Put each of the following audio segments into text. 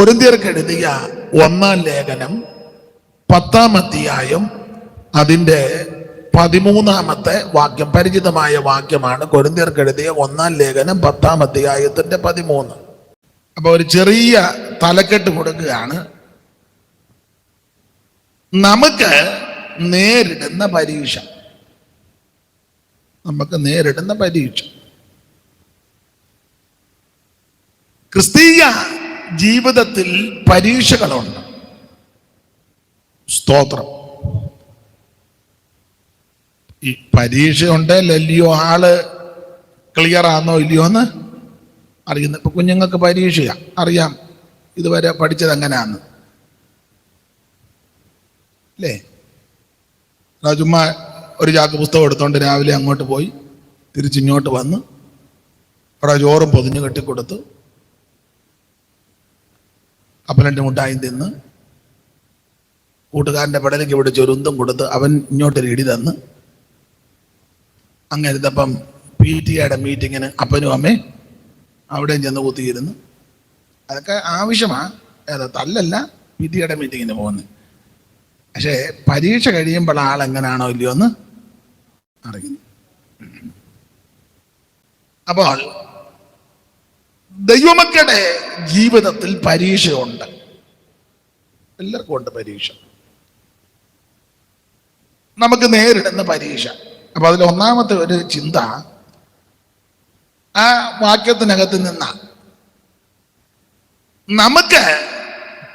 കൊരിന്തിയർക്ക് എഴുതിയ ഒന്നാം ലേഖനം പത്താം അധ്യായം അതിന്റെ പതിമൂന്നാമത്തെ വാക്യം പരിചിതമായ വാക്യമാണ് കൊരിന്തിയർക്കെഴുതിയ ഒന്നാം ലേഖനം പത്താം അധ്യായത്തിന്റെ പതിമൂന്ന്. അപ്പോൾ ഒരു ചെറിയ തലക്കെട്ട് കൊടുക്കുകയാണ്. നമുക്ക് നേരിടുന്ന പരീക്ഷ. നമുക്ക് നേരിടുന്ന പരീക്ഷ. ക്രിസ്തീയ ജീവിതത്തിൽ പരീക്ഷകളുണ്ട്. സ്തോത്രം. ഈ പരീക്ഷ ലല്ലിയോ ആൾ ക്ലിയർ ആണോ ഇല്ലയോ എന്ന് അറിയുന്നു ഇപ്പൊ കുഞ്ഞുങ്ങൾക്ക് പരീക്ഷയാ അറിയാം. ഇതുവരെ പഠിച്ചത് എങ്ങനെയാന്ന്. അല്ലേ? ചുമ്മാ ഒരു ചാക്ക് പുസ്തകം എടുത്തോണ്ട് രാവിലെ അങ്ങോട്ട് പോയി തിരിച്ചിങ്ങോട്ട് വന്ന് അവിടെ ചോറും പൊതിഞ്ഞ് കെട്ടിക്കൊടുത്ത്. കപ്പലണ്ടി മുട്ടായി തിന്ന് കൂട്ടുകാരന്റെ പടലേക്ക് ഇവിടെ ചൊരുന്തും കൊടുത്ത് അവൻ ഇങ്ങോട്ടൊരു ഇടി തന്ന്. അങ്ങരുതപ്പം പി ടി എയുടെ മീറ്റിങ്ങിന് അപ്പനും അമ്മയും അവിടെയും ചെന്ന് കുത്തിയിരുന്നു. അതൊക്കെ ആവശ്യമാണ് ഏതാ തല്ലല്ല. പി ടി എയുടെ മീറ്റിങ്ങിന് പോകുന്നത്. പക്ഷേ പരീക്ഷ കഴിയുമ്പോൾ ആൾ എങ്ങനെയാണോ ഇല്ലയോ എന്ന് അറിയുന്നു. അപ്പോൾ ദൈവമക്കളുടെ ജീവിതത്തിൽ പരീക്ഷയുണ്ട്. എല്ലാവർക്കും ഉണ്ട് പരീക്ഷ. നമുക്ക് നേരിടുന്ന പരീക്ഷ. അപ്പൊ അതിൽ ഒന്നാമത്തെ ഒരു ചിന്ത ആ വാക്യത്തിനകത്ത് നിന്ന നമുക്ക്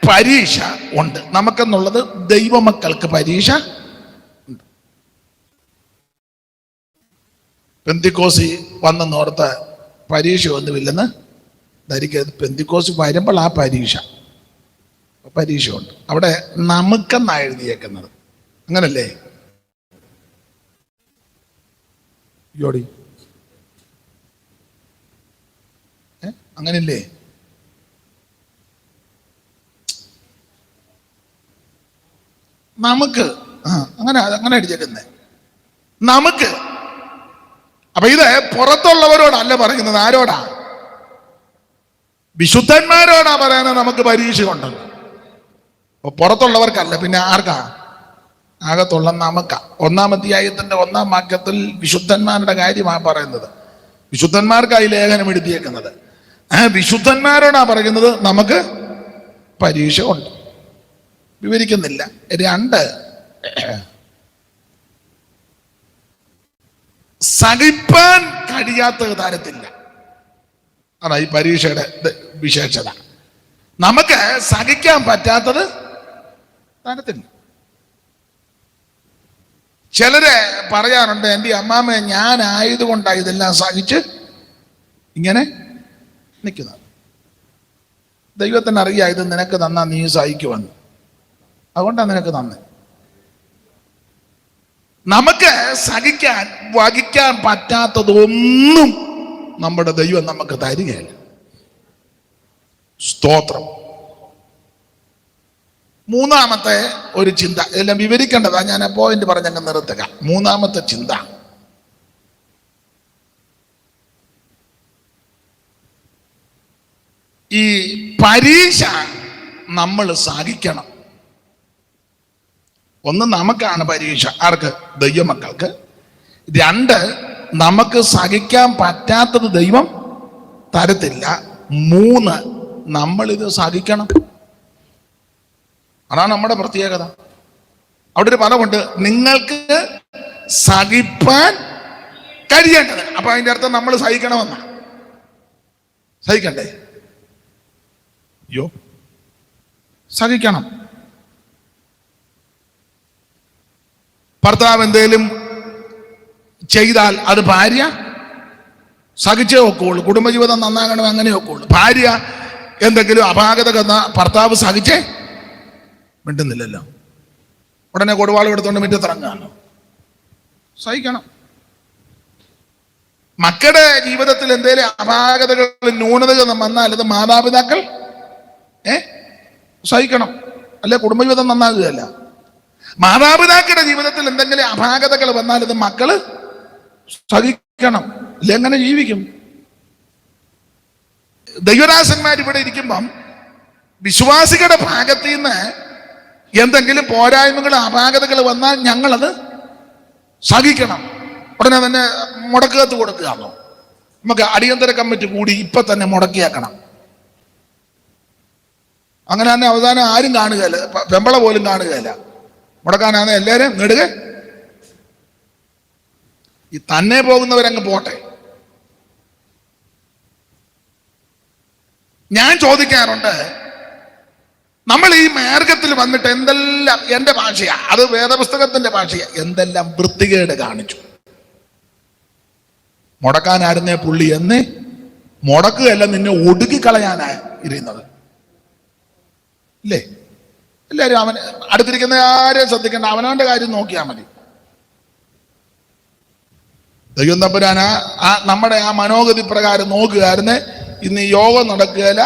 പരീക്ഷ ഉണ്ട്. നമുക്കെന്നുള്ളത് ദൈവമക്കൾക്ക് പരീക്ഷ ഉണ്ട്. പെന്തിക്കോസി വന്നെന്നോർത്ത് പരീക്ഷ ഒന്നുമില്ലെന്ന് ധരിക്കരുത് പെന്തിക്കോസ് വരുമ്പോൾ ആ പരീക്ഷ. പരീക്ഷ ഉണ്ട് അവിടെ നമുക്കെന്നാണ് എഴുതിയേക്കുന്നത്? അങ്ങനല്ലേ? യോടി അങ്ങനല്ലേ? നമുക്ക് അങ്ങനെ അങ്ങനെ അടിച്ചേക്കുന്നേ നമുക്ക്. അപ്പൊ ഇത് പുറത്തുള്ളവരോടല്ല പറയുന്നത്. ആരോടാ? വിശുദ്ധന്മാരോടാ പറയുന്നത് നമുക്ക് പരീക്ഷ കൊണ്ടത്. പുറത്തുള്ളവർക്കല്ല പിന്നെ ആർക്കാ? അകത്തുള്ള നമുക്ക. ഒന്നാം അധ്യായത്തിന്റെ ഒന്നാം വാക്യത്തിൽ വിശുദ്ധന്മാരുടെ കാര്യമാണ് പറയുന്നത്. വിശുദ്ധന്മാർക്കായി ലേഖനം എഴുതിയേക്കുന്നത്. ആ വിശുദ്ധന്മാരോടാ പറയുന്നത് നമുക്ക് പരീക്ഷ ഉണ്ട് വിവരിക്കുന്നില്ല. രണ്ട്. സഹിപ്പാൻ കഴിയാത്ത തരത്തില്ല. അതാ ഈ പരീക്ഷയുടെ വിശേഷത. നമുക്ക് സഹിക്കാൻ പറ്റാത്തത് തനത്തിന് ചിലര് പറയാറുണ്ട് എന്റെ അമ്മാമ്മ ഞാനായതുകൊണ്ടാണ് ഇതെല്ലാം സഹിച്ച് ഇങ്ങനെ നിൽക്കുന്നത്. ദൈവത്തിന് അറിയാം ഇത് നിനക്ക് തന്നാ നീ സഹിക്കുമെന്ന്. അതുകൊണ്ടാണ് നിനക്ക് തന്നെ. നമുക്ക് സഹിക്കാൻ വഹിക്കാൻ പറ്റാത്തതൊന്നും നമ്മുടെ ദൈവം നമുക്ക് തരികയില്ല. സ്തോത്രം. മൂന്നാമത്തെ ഒരു ചിന്ത ഇതെല്ലാം വിവരിക്കേണ്ടതാ ഞാൻ പോയിന്റ് പറഞ്ഞങ്ങ് നിർത്തുക. മൂന്നാമത്തെ ചിന്ത. ഈ പരീക്ഷ നമ്മൾ സാധിക്കണം. ഒന്ന് നമുക്കാണ് പരീക്ഷ. ആർക്ക്? ദൈവമക്കൾക്ക്. രണ്ട് നമുക്ക് സഹിക്കാൻ പറ്റാത്തത് ദൈവം തരത്തില്ല. മൂന്ന് നമ്മളിത് സഹിക്കണം അതാണ് നമ്മുടെ പ്രത്യേകത. അവിടെ ഒരു പദമുണ്ട് നിങ്ങൾക്ക് സഹിപ്പാൻ കഴിയേണ്ടത്. അപ്പൊ അതിന്റെ അർത്ഥം നമ്മൾ സഹിക്കണമെന്ന. സഹിക്കണ്ടേ? അയ്യോ. സഹിക്കണം. ഭർത്താവ് എന്തേലും ചെയ്താൽ അത് ഭാര്യ സഹിച്ചേ ഒക്കുള്ളൂ. കുടുംബജീവിതം നന്നാകണം അങ്ങനെ ഒക്കുള്ളൂ ഭാര്യ എന്തെങ്കിലും അപാകത കന്ന ഭർത്താവ് സഹിച്ചേ? മിണ്ടുന്നില്ലല്ലോ. ഉടനെ കൊടുവാളും എടുത്തോണ്ട് മുറ്റത്തിറങ്ങാനോ സഹിക്കണം. മക്കളുടെ ജീവിതത്തിൽ എന്തെങ്കിലും അപാകതകൾ ന്യൂനതകൾ വന്നാൽ അത് മാതാപിതാക്കൾ ഏ? സഹിക്കണം. അല്ലെ കുടുംബജീവിതം നന്നാകുകയല്ല. മാതാപിതാക്കളുടെ ജീവിതത്തിൽ എന്തെങ്കിലും അപാകതകൾ വന്നാൽ അത് മക്കൾ സഹിക്കണം. അല്ലെങ്കിൽ ജീവിക്കും? ദൈവദാസന്മാർ ഇവിടെ ഇരിക്കുമ്പം വിശ്വാസികളുടെ ഭാഗത്തു നിന്ന് എന്തെങ്കിലും പോരായ്മകൾ അപാകതകൾ വന്നാൽ ഞങ്ങളത് സഹിക്കണം. ഉടനെ തന്നെ മുടക്കകത്ത് കൊടുക്കുകയാണോ നമുക്ക് അടിയന്തര കമ്മിറ്റി കൂടി ഇപ്പൊ തന്നെ മുടക്കിയാക്കണം. അങ്ങനെ തന്നെ അവസാനം ആരും കാണുകയില്ല. പെമ്പള പോലും കാണുകയില്ല. മുടക്കാനാണ് എല്ലാവരും നേടുക ഈ തന്നെ പോകുന്നവരങ്ങ് പോട്ടെ. ഞാൻ ചോദിക്കാറുണ്ട് നമ്മൾ ഈ മാർഗത്തിൽ വന്നിട്ട് എന്തെല്ലാം എന്റെ ഭാഷയാ അത് വേദപുസ്തകത്തിന്റെ ഭാഷയാ എന്തെല്ലാം വൃത്തികേട് കാണിച്ചു? മുടക്കാനായിരുന്നേ പുള്ളി എന്ന് മുടക്കുകയല്ല നിന്നെ ഒടുക്കിക്കളയാനാ ഇരുന്നത്. ഇല്ലേ? എല്ലാവരും അവൻ അടുത്തിരിക്കുന്ന ആരെയും ശ്രദ്ധിക്കേണ്ട അവനവന്റെ കാര്യം നോക്കിയാൽ മതി. ദൈവം തമ്പുരാൻ ആ നമ്മുടെ ആ മനോഗതി പ്രകാരം നോക്കുകയായിരുന്നെ ഇന്ന് ഈ യോഗം നടക്കുകയില്ല.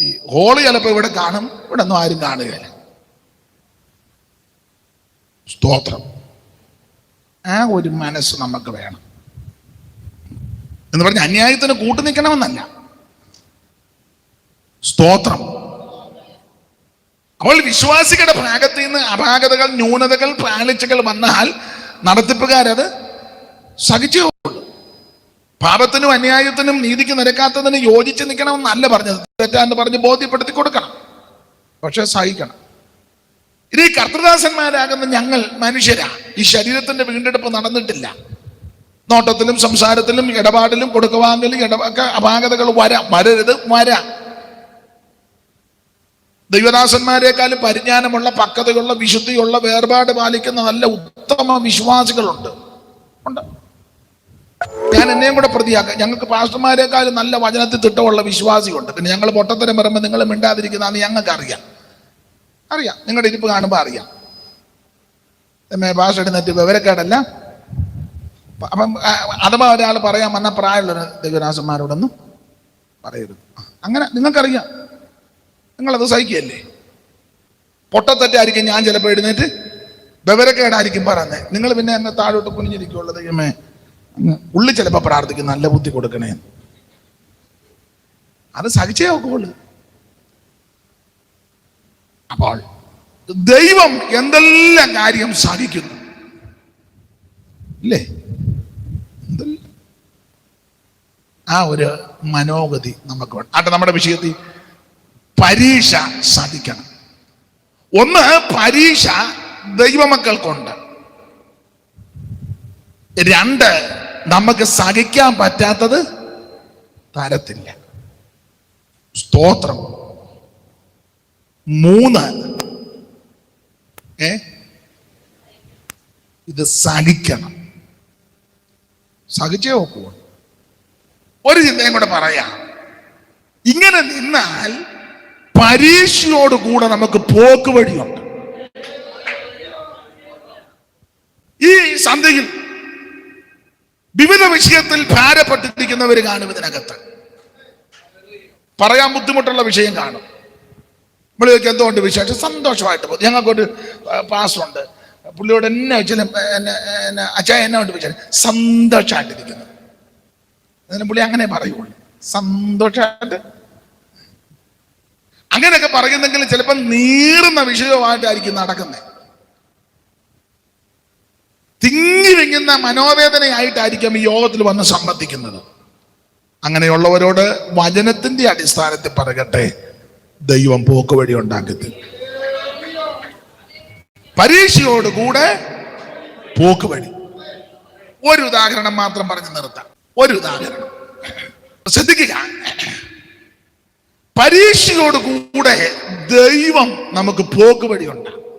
ഈ ഹോൾ ചിലപ്പോൾ ഇവിടെ കാണും. ഇവിടെ ഒന്നും ആരും കാണുകയില്ല. സ്തോത്രം. ആ ഒരു മനസ്സ് നമുക്ക് വേണം. എന്ന് പറഞ്ഞ അന്യായത്തിന് കൂട്ടു നിൽക്കണമെന്നല്ല. സ്തോത്രം. അപ്പോൾ വിശ്വാസികളുടെ ഭാഗത്ത് നിന്ന് അപാകതകൾ ന്യൂനതകൾ പാലിച്ചകൾ വന്നാൽ നടത്തിപ്പുകാരത് സഹിച്ചു പാപത്തിനും അന്യായത്തിനും നീതിക്ക് നിരക്കാത്തതിന് യോജിച്ച് നിൽക്കണമെന്നല്ല പറഞ്ഞത്. തെറ്റാന്ന് പറഞ്ഞ് ബോധ്യപ്പെടുത്തി കൊടുക്കണം. പക്ഷെ സഹിക്കണം. ഇനി കർത്തൃദാസന്മാരാകുന്ന ഞങ്ങൾ മനുഷ്യരാ. ഈ ശരീരത്തിന്റെ വീണ്ടെടുപ്പ് നടന്നിട്ടില്ല. നോട്ടത്തിലും സംസാരത്തിലും ഇടപാടിലും കൊടുക്കവാങ്ങലും ഇടവൊക്കെ അപാകതകൾ വരാം. വരരുത് വരാം. ദൈവദാസന്മാരെക്കാളും പരിജ്ഞാനമുള്ള പക്വതയുള്ള വിശുദ്ധിയുള്ള വേർപാട് പാലിക്കുന്ന നല്ല ഉത്തമ വിശ്വാസികളുണ്ട്. ഉണ്ട്. ഞാൻ എന്നെയും കൂടെ പ്രതിയാക്കാം. ഞങ്ങൾക്ക് പാസ്റ്റർമാരെക്കാളും നല്ല വചനത്തിൽ തിട്ടമുള്ള വിശ്വാസിയുണ്ട്. പിന്നെ ഞങ്ങൾ പൊട്ടത്തരം പറയുമ്പോൾ നിങ്ങൾ മിണ്ടാതിരിക്കുന്നതെന്ന് ഞങ്ങൾക്ക് അറിയാം. അറിയാം നിങ്ങളുടെ ഇരിപ്പ് കാണുമ്പോൾ അറിയാം. ഭാഷ എഴുന്നേറ്റ് വിവരക്കേടല്ല. അപ്പം അഥവാ ഒരാൾ പറയാൻ വന്ന പ്രായമുള്ള ദൈവരാസന്മാരോടൊന്നും പറയരുത്. അങ്ങനെ നിങ്ങൾക്കറിയാം. നിങ്ങളത് സഹിക്കുകയല്ലേ? പൊട്ടത്തെറ്റായിരിക്കും ഞാൻ ചിലപ്പോൾ എഴുന്നേറ്റ് വിവരക്കേടായിരിക്കും പറയുന്നത് നിങ്ങൾ പിന്നെ എന്നെ താഴോട്ട് കുനിഞ്ഞിരിക്കുള്ളൂ ദൈവമേ. ഉള്ളി ചിലപ്പോൾ പ്രാർത്ഥിക്കും നല്ല ബുദ്ധി കൊടുക്കണേ. അത് സഹിച്ചേ ഒക്കുള്ളൂ. അപ്പോൾ ദൈവം എന്തെല്ലാം കാര്യം സാധിക്കുന്നു? എന്തെല്ലാം? ആ ഒരു മനോഗതി നമുക്ക് വേണം ആട്ടെ നമ്മുടെ വിഷയത്തിൽ പരീക്ഷ സാധിക്കണം. ഒന്ന് പരീക്ഷ ദൈവമക്കൾക്കുണ്ട്. രണ്ട് നമുക്ക് സഹിക്കാൻ പറ്റാത്തത് തരത്തില്ല. സ്തോത്രം. മൂന്ന് ഏ? ഇത് സഹിക്കണം. സഹിച്ചേ നോക്കൂ ഒരു ചിന്തയും കൂടെ പറയാം. ഇങ്ങനെ നിന്നാൽ പരീക്ഷയോട് കൂടെ നമുക്ക് പോക്ക് വഴിയുണ്ട്. ഈ സന്ധ്യയിൽ വിവിധ വിഷയത്തിൽ ഭാരപ്പെട്ടിരിക്കുന്നവർ കാണും ഇതിനകത്ത്. പറയാൻ ബുദ്ധിമുട്ടുള്ള വിഷയം കാണും. പുള്ളിക്ക് എന്തുകൊണ്ട് വിശേഷം? സന്തോഷമായിട്ട് പോകും. ഞങ്ങൾക്കൊരു പാസ്റ്റുണ്ട്. പുള്ളിയോട് എന്നെ വെച്ചാൽ അച്ഛാ എന്നെ കൊണ്ട് വിചാരം സന്തോഷമായിട്ടിരിക്കുന്നു അതിന് പുള്ളി അങ്ങനെ പറയുള്ളൂ. സന്തോഷമായിട്ട് അങ്ങനെയൊക്കെ പറയുന്നെങ്കിൽ ചിലപ്പോൾ നീറുന്ന വിഷയമായിട്ടായിരിക്കും നടക്കുന്നത്. തിങ്ങി വിങ്ങുന്ന മനോവേദനയായിട്ടായിരിക്കും ഈ യോഗത്തിൽ വന്ന് സംബന്ധിക്കുന്നത്. അങ്ങനെയുള്ളവരോട് വചനത്തിന്റെ അടിസ്ഥാനത്തിൽ പറയട്ടെ ദൈവം പോക്കുവഴി ഉണ്ടാക്കി തരും. പരീക്ഷയോടുകൂടെ പോക്കുവഴി ഒരു ഉദാഹരണം മാത്രം പറഞ്ഞു നിർത്താം. ഒരു ഉദാഹരണം. ശ്രദ്ധിക്കുക. പരീക്ഷയോടുകൂടെ ദൈവം നമുക്ക് പോക്ക് വഴി ഉണ്ട്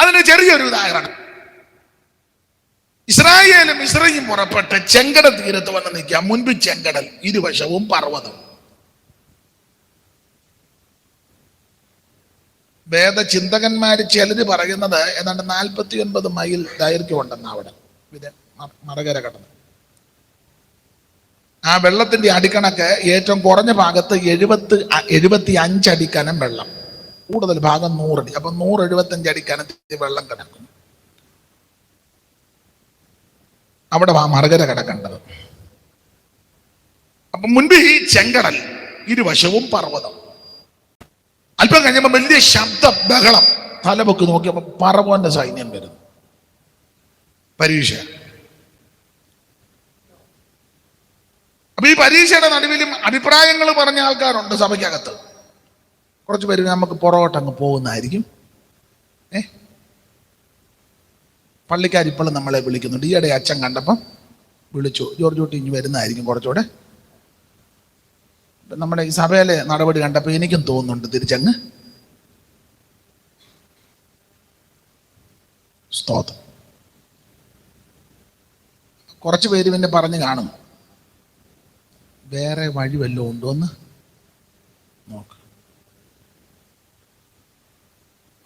അതിന് ചെറിയൊരു ഉദാഹരണം. ഇസ്രായേലും ഇസ്രയും പുറപ്പെട്ട് ചെങ്കട തീരത്ത് വന്ന് നിൽക്കുക. മുൻപ് ചെങ്കടൽ ഇരുവശവും പർവതം. വേദചിന്തകന്മാർ ചിലര് പറയുന്നത് ഏതാണ്ട് നാൽപ്പത്തി ഒൻപത് മൈൽ ദൈർഘ്യമുണ്ടെന്ന് അവിടെ. മറകര കടന്ന്. ആ വെള്ളത്തിന്റെ അടിക്കണക്ക് ഏറ്റവും കുറഞ്ഞ ഭാഗത്ത് എഴുപത്തി എഴുപത്തി അഞ്ചടിക്കനം വെള്ളം. കൂടുതൽ ഭാഗം നൂറടി. അപ്പൊ നൂറ് എഴുപത്തി അഞ്ച് അടി കനത്തിൽ വെള്ളം കിടക്കും. അവിടെ ആ മറുകര കിടക്കേണ്ടത് അപ്പൊ മുൻപ് ഈ ചെങ്കടൽ ഇരുവശവും പർവതം. അല്പം കഴിഞ്ഞപ്പോൾ വലിയ ശബ്ദ ബഹളം തലപൊക്ക് നോക്കിയപ്പോൾ പറവോന്റെ സൈന്യം വരുന്നു. പരീക്ഷ. അപ്പൊ ഈ പരീക്ഷയുടെ നടുവിലും അഭിപ്രായങ്ങൾ പറഞ്ഞ ആൾക്കാരുണ്ട് സഭയ്ക്കകത്ത്. കുറച്ച് പേര് നമുക്ക് പുറകോട്ട് അങ്ങ് പോകുന്നതായിരിക്കും. ഏ? പള്ളിക്കാർ ഇപ്പോഴും നമ്മളെ വിളിക്കുന്നുണ്ട്. ഈയിടെ അച്ഛൻ കണ്ടപ്പം വിളിച്ചു. ജോർജ് കുട്ടി ഇനി വരുന്നതായിരിക്കും കുറച്ചുകൂടെ. നമ്മുടെ ഈ സഭയിലെ നടപടി കണ്ടപ്പോൾ എനിക്കും തോന്നുന്നുണ്ട് തിരിച്ചങ്ങ്. സ്തോത്രം. കുറച്ച് പേര് പിന്നെ പറഞ്ഞു കാണും. വേറെ വഴി വല്ലതും ഉണ്ടോ എന്ന്? നോക്ക്.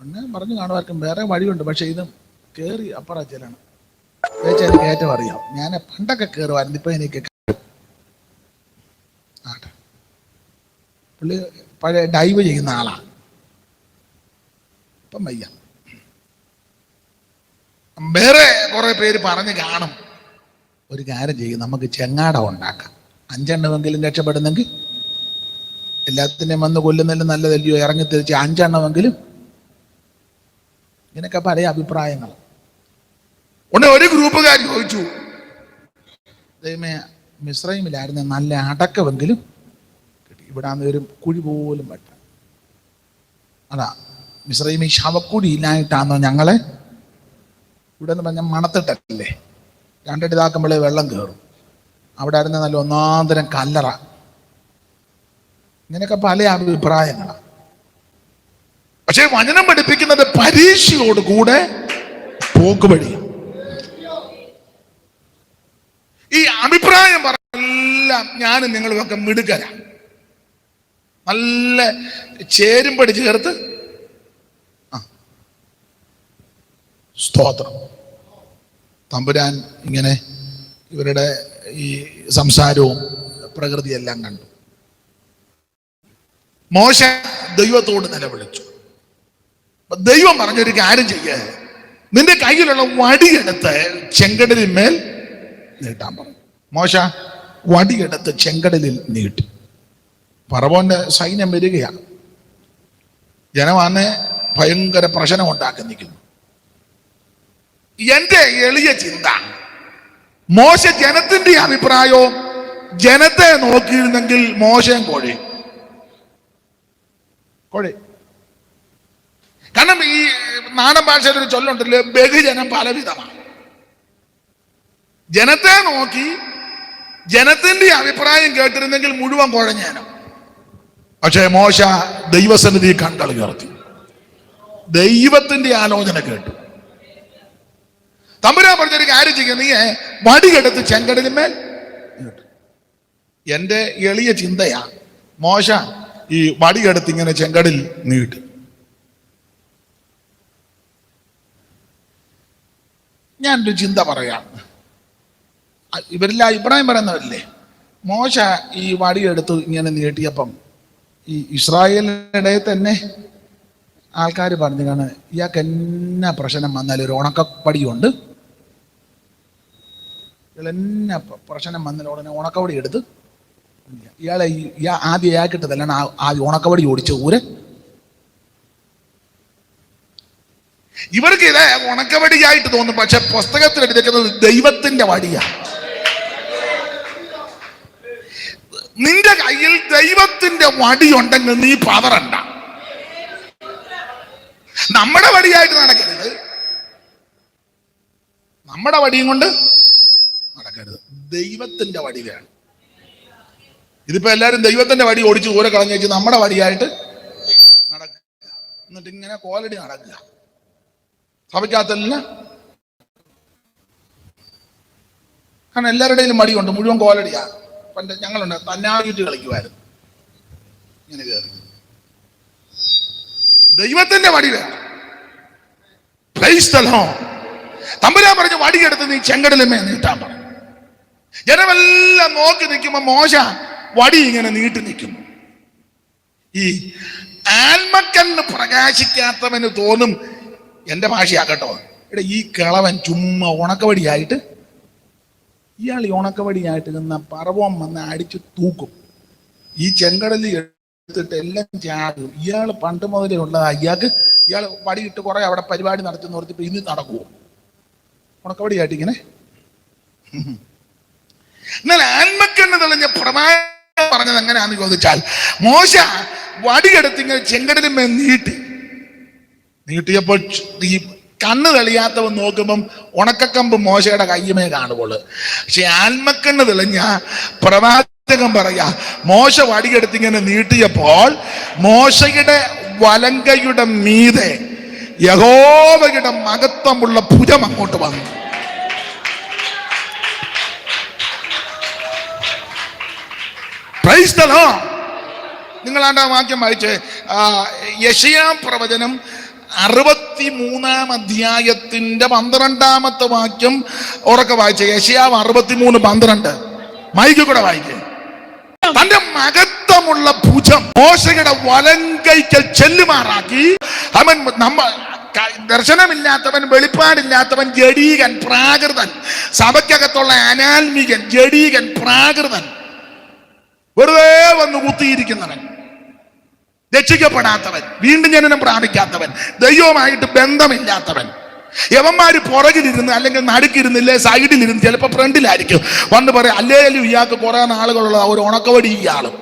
പിന്നെ പറഞ്ഞു കാണുമാർക്കും വേറെ വഴിയുണ്ട്. പക്ഷെ ഇത് കയറി അപ്പുറ ചെല്ലണം. ചേച്ചി എനിക്ക് ഏറ്റവും അറിയാം. ഞാൻ പണ്ടൊക്കെ കയറുമായിരുന്നു ഇപ്പൊ എനിക്ക് പുള്ളി പഴയ ഡൈവ് ചെയ്യുന്ന ആളാ. ഇപ്പം വയ്യ. വേറെ കുറെ പേര് പറഞ്ഞ് കാണും. ഒരു കാര്യം ചെയ്യും. നമുക്ക് ചെങ്ങാടം ഉണ്ടാക്കാം. അഞ്ചെണ്ണമെങ്കിലും രക്ഷപ്പെടുന്നെങ്കിൽ എല്ലാത്തിനെയും വന്ന് കൊല്ലുന്നതിലും നല്ലതല്ലയോ? ഇറങ്ങി തിരിച്ച് അഞ്ചെണ്ണമെങ്കിലും ഇങ്ങനെയൊക്കെ പല അഭിപ്രായങ്ങൾ. ഉടനെ ഒരു ഗ്രൂപ്പുകാർ ചോദിച്ചു. ദൈവമേ മിശ്രൈമിലായിരുന്നു നല്ല അടക്കമെങ്കിലും കിട്ടി ഇവിടെ ഒരു കുഴി പോലും പറ്റ അതാ മിശ്രൈമി ശവക്കുഴി ഇല്ലായിട്ടാണോ ഞങ്ങളെ? ഇവിടെ നിന്ന് പറഞ്ഞാൽ മണത്തിട്ടല്ലേ? രണ്ടടി ഇതാക്കുമ്പോഴേ വെള്ളം കയറും അവിടെ ആയിരുന്നു നല്ല ഒന്നാന്തരം കല്ലറ. ഇങ്ങനെയൊക്കെ പല അഭിപ്രായങ്ങളാണ് പക്ഷേ വചനം പഠിപ്പിക്കുന്നത് പരീക്ഷയോട് കൂടെ പോക്കുവഴി ഈ അഭിപ്രായം പറഞ്ഞെല്ലാം ഞാനും നിങ്ങളുമൊക്കെ മിടുക്കരാ. നല്ല ചേരുംപടി ചേർത്ത്. സ്തോത്രം. തമ്പുരാൻ ഇങ്ങനെ ഇവരുടെ ഈ സംസാരവും പ്രകൃതിയെല്ലാം കണ്ടു. മോശ ദൈവത്തോട് നിലവിളിച്ചു. ദൈവം പറഞ്ഞൊരു കാര്യം ചെയ്യേ. നിന്റെ കയ്യിലുള്ള വടിയെടുത്ത് ചെങ്കടലിന്മേൽ നീട്ടാൻ പറഞ്ഞു മോശ വടിയെടുത്ത് ചെങ്കടലിൽ നീട്ടി. പറവോന്റെ സൈന്യം വരികയാണ്. ജനമാന്നെ ഭയങ്കര പ്രശ്നം ഉണ്ടാക്കി നിൽക്കുന്നു എന്റെ എളിയ ചിന്ത മോശ ജനത്തിന്റെ അഭിപ്രായവും ജനത്തെ നോക്കിയിരുന്നെങ്കിൽ മോശം കോഴി കൊഴി കാരണം ഈ നാടൻ ഭാഷയിൽ ഒരു ചൊല്ലുണ്ടല്ലോ ബഹുജനം പലവിധമാണ്. ജനത്തെ നോക്കി ജനത്തിന്റെ അഭിപ്രായം കേട്ടിരുന്നെങ്കിൽ മുഴുവൻ കുഴഞ്ഞേനം. പക്ഷേ മോശ ദൈവസന്നിധി കണ്ടൾ ദൈവത്തിന്റെ ആലോചന കേട്ടു. തമ്പുരാ പറഞ്ഞൊരു കാര്യം ചെയ്യുക നീ വടിയെടുത്ത് ചെങ്കടലിന്മേൽ. എന്റെ എളിയ ചിന്തയാ മോശ ഈ വടിയെടുത്ത് ഇങ്ങനെ ചെങ്കടിൽ നീട്ട്. ഞാനൊരു ചിന്ത പറയാം. ഇവരില്ല ഇബ്രാഹിം പറയുന്നവരില്ലേ? മോശ ഈ വടിയെടുത്ത് ഇങ്ങനെ നീട്ടിയപ്പം ഈ ഇസ്രായേലിനിടെ തന്നെ ആൾക്കാർ പറഞ്ഞു കാണാൻ ഇയാൾക്ക് എന്നാ പ്രശ്നം വന്നാലും ഒരു ഉണക്കപ്പടിയുണ്ട്. ഇയാൾ എന്നാ പ്രശ്നം വന്നാലും ഉടനെ ഉണക്കവടി എടുത്ത് ഇയാളെ ഈ- ആദ്യം ഇയാൾക്കിട്ടതല്ലാണ് ആദ്യം ഉണക്കവടി ഓടിച്ച ഊര്. ഇവർക്ക് ഇത് ഉണക്കവടിയായിട്ട് തോന്നും പക്ഷെ പുസ്തകത്തിൽ എടുത്തേക്കുന്നത് ദൈവത്തിന്റെ വടിയാണ് നിന്റെ കയ്യിൽ ദൈവത്തിന്റെ വടി ഉണ്ടെങ്കിൽ നീ പതറണ്ട നമ്മുടെ വടിയായിട്ട് നടക്കരുത്. നമ്മുടെ വടിയും കൊണ്ട് നടക്കരുത്. ദൈവത്തിന്റെ വടി വേണം. ഇതിപ്പോ എല്ലാരും ദൈവത്തിന്റെ വടി ഓടിച്ച് ഓരോ കളഞ്ഞു വെച്ച് നമ്മുടെ വടിയായിട്ട് നടക്കുക. എന്നിട്ട് ഇങ്ങനെ കോലടി നടക്കുക. സഭയ്ക്കകത്തല്ല. കാരണം എല്ലാവരുടെയും മടിയുണ്ട്. മുഴുവൻ കോലടിയാ. പണ്ട് ഞങ്ങളുണ്ട്. തന്നായിട്ട് കളിക്കുമായിരുന്നു. ഇങ്ങനെ കയറി ദൈവത്തിന്റെ വടി വേണം. തമ്പുരാൻ പറഞ്ഞു വടിയെടുത്ത് നീ ചെങ്കടലുമേ നീട്ടാൻ പറഞ്ഞു ജനമെല്ലാം നോക്കി നിൽക്കുമ്പോ മോശ വടി ഇങ്ങനെ നീട്ടി നിൽക്കുന്നു ഈ ആത്മക്കണ്ണ് പ്രകാശിക്കാത്തവന് തോന്നും എന്റെ ഭാഷയാക്കട്ടോ ഇവിടെ ഈ കിളവൻ ചുമ്മാ ഉണക്കവടിയായിട്ട് ഇയാൾ ഈ ഉണക്കവടിയായിട്ട് നിന്ന പറവം വന്ന് അടിച്ചു തൂക്കും. ഈ ചെങ്കടലിൽ എടുത്തിട്ട് എല്ലാം ചാടും. ഇയാൾ പണ്ട് മുതലേ ഉള്ളത്. ഇയാൾക്ക് ഇയാൾ വടിയിട്ട് കുറെ അവിടെ പരിപാടി നടത്തുന്ന ഓർത്തിപ്പോ ഇന്ന് നടക്കുവോ? ഉണക്കവടിയായിട്ട് ഇങ്ങനെ? എന്നാൽ ആത്മക്കെണ്ണ തെളിഞ്ഞ പ്രമാണം പറഞ്ഞത് എങ്ങനെയാന്ന് ചോദിച്ചാൽ മോശ വടിയെടുത്ത് ഇങ്ങനെ ചെങ്കടലിന്മേൽ നീട്ടി. നീട്ടിയപ്പോൾ ഈ കണ്ണ് തെളിയാത്തവൻ നോക്കുമ്പം ഉണക്കക്കമ്പ് മോശയുടെ കയ്യുമേ കാണുള്ളൂ പക്ഷെ ആത്മക്കണ്ണ് തെളിഞ്ഞ പ്രവാചകം പറയാ മോശ വടിയെടുത്ത് ഇങ്ങനെ നീട്ടിയപ്പോൾ മോശയുടെ വലങ്കയുടെ മീതെ യഹോവയുടെ മഹത്വമുള്ള ഭുജം അങ്ങോട്ട് വന്നു. നിങ്ങൾ ആണ്ട് ആ വാക്യം വായിച്ച് യശയാ പ്രവചനം അറുപത്തി മൂന്നാം അധ്യായത്തിന്റെ പന്ത്രണ്ടാമത്തെ വാക്യം ഉറക്കെ വായിച്ച. യശയാവ് അറുപത്തിമൂന്ന് പന്ത്രണ്ട്. മൈക്ക് കൂടെ വായിക്കേ. തന്റെ മകത്വമുള്ള ഭുജം മോശയുടെ വലങ്കൈക്കൽ ചെല്ലുമാറാക്കി. അവൻ നമ്മ ദർശനമില്ലാത്തവൻ വെളിപ്പാടില്ലാത്തവൻ ജഡീകൻ പ്രാകൃതൻ സഭയ്ക്കകത്തുള്ള അനാത്മികൻ ജഡീകൻ പ്രാകൃതൻ. വെറുതെ വന്ന് കുത്തിയിരിക്കുന്നവൻ. രക്ഷിക്കപ്പെടാത്തവൻ വീണ്ടും ജനനം പ്രാപിക്കാത്തവൻ ദൈവമായിട്ട് ബന്ധമില്ലാത്തവൻ. യവന്മാർ പുറകിലിരുന്ന് അല്ലെങ്കിൽ നടുക്കിരുന്നില്ലേ സൈഡിലിരുന്ന് ചിലപ്പോൾ ഫ്രണ്ടിലായിരിക്കും. വന്ന് പറയാം അല്ലേലും ഇയാൾക്ക് കുറെ നാളുകളുള്ള ഒരു ഉണക്കവടി ഇയാളും.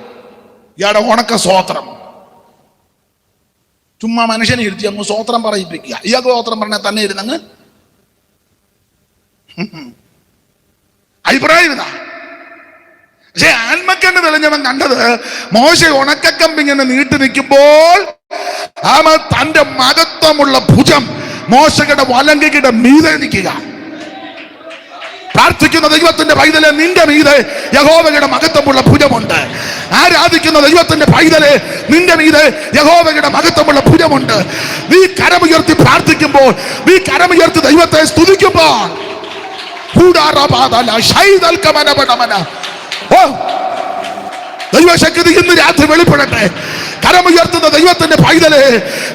ഇയാളുടെ ഉണക്ക സ്വോത്രം. ചുമ്മാ മനുഷ്യനെ ഇരുത്തി അങ്ങ് സ്വോത്രം പറയിപ്പിക്കുക. ഇയാൾക്ക് സ്വോത്രം പറഞ്ഞാൽ തന്നെ ഇരുന്നങ്ങ് അഭിപ്രായം ഇതാ. പക്ഷെ ആത്മക്കണ്ണ് തെളിഞ്ഞവൻ കണ്ടത് മോശ ഉണക്കക്കമ്പിങ്ങനെ നീട്ടി നിൽക്കുമ്പോൾ അവൻ തന്റെ മഹത്വമുള്ള ഭുജം മോശകയുടെ വലങ്കയുടെ മീതെ നിൽക്കുക. പ്രാർത്ഥിക്കുന്ന ദൈവത്തിന്റെ പൈതലെ നിന്റെ മീതെ യഹോവയുടെ മഹത്വമുള്ള ഭുജമുണ്ട്. ആരാധിക്കുന്ന ദൈവത്തിന്റെ പൈതലെ നിന്റെ മീതെ യഹോവയുടെ മഹത്വമുള്ള ഭുജമുണ്ട്. നീ കരമുയർത്തി പ്രാർത്ഥിക്കുമ്പോൾ നീ കരമുയർത്തി ദൈവത്തെ സ്തുതിക്കുമ്പോൾ. കൂടാറപാതല ശൈതൽക്കമനപടമന ഓ ദൈവശക്തി ഇന്ന് രാത്രി വെളിപ്പെടട്ടെ. കരമുയർത്തുന്ന ദൈവത്തിന്റെ പൈതൽ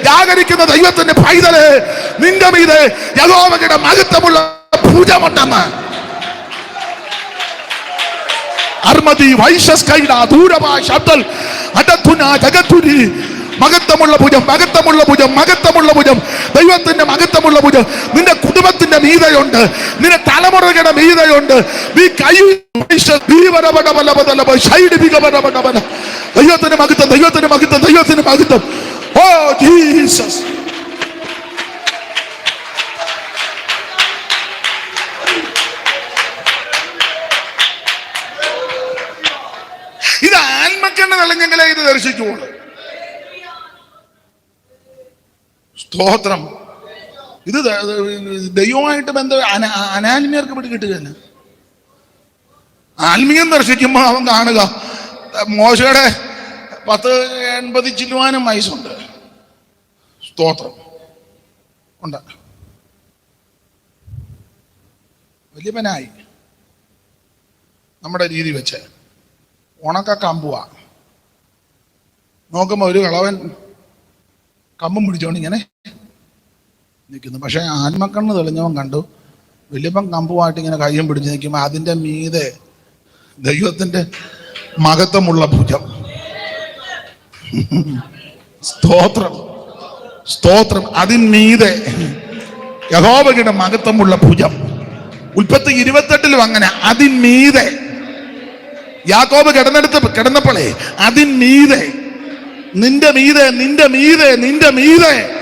ജാഗരിക്കുന്ന ദൈവത്തിന്റെ പൈതൽ നിന്റെ മീത് യഹോവയുടെ മഹത്വമുള്ള ഭുജമുണ്ടെന്ന്. അർമതി വൈശസ്കൈഡ ദൂരമാ ശബ്ദൽ അടത്തുന ജഗത്തുരി മഹത്വമുള്ള ഭുജം മകത്വമുള്ള ഭുജം മകത്വമുള്ള ഭുജം. ദൈവത്തിന്റെ മകത്വമുള്ള ഭുജം. നിന്റെ കുടുംബത്തിന്റെ മീതയുണ്ട്. നിന്റെ തലമുറകളുടെ മീതയുണ്ട്. നീ കൈ ദൈവത്തിന്റെ മഹത്വം ദൈവത്തിന്റെ മഹത്വം ദൈവത്തിന്റെ മഹത്വം. ഓ ജീസസ്. ഇത് ആത്മക്കണ്ണ നിലഞ്ഞെങ്കിലേ ഇത് ദർശിക്കുള്ളൂ സ്തോത്രം. ഇത് ദൈവമായിട്ട് ബന്ധം അനാത്മീയർക്ക് ഇവിടെ കിട്ടുക തന്നെ. ആത്മീയം ദർശിക്കുമ്പോൾ അവൻ കാണുക. മോശയുടെ പത്ത് എൺപത് ചില്ലുവാനും വയസ്സുണ്ട്. സ്തോത്രം. ഉണ്ട്. വലിയവനായി നമ്മുടെ രീതി വെച്ച്. ഉണക്ക കമ്പുക നോക്കുമ്പോൾ ഒരു കളവൻ കമ്പും പിടിച്ചോണ്ട് ഇങ്ങനെ നിൽക്കുന്നു പക്ഷെ ആത്മക്കണ്ണ് തെളിഞ്ഞവൻ കണ്ടു. വലിയപ്പം കമ്പുമായിട്ട് ഇങ്ങനെ കയ്യും പിടിച്ച് നിൽക്കുമ്പോൾ അതിന്റെ മീതെ ദൈവത്തിന്റെ മഹത്വമുള്ള ഭുജം. സ്തോത്രം. സ്തോത്രം. അതിന്മീതെ യഹോബയുടെ മഹത്വമുള്ള ഭുജം. ഉൽപ്പത്തി ഇരുപത്തെട്ടിലും അങ്ങനെ. അതിന്മീതെ യാക്കോബ് കിടന്നെടുത്ത് കിടന്നപ്പോളേ അതിന്മീതെ നിന്റെ മീതെ നിന്റെ മീതെ നിന്റെ മീതെ.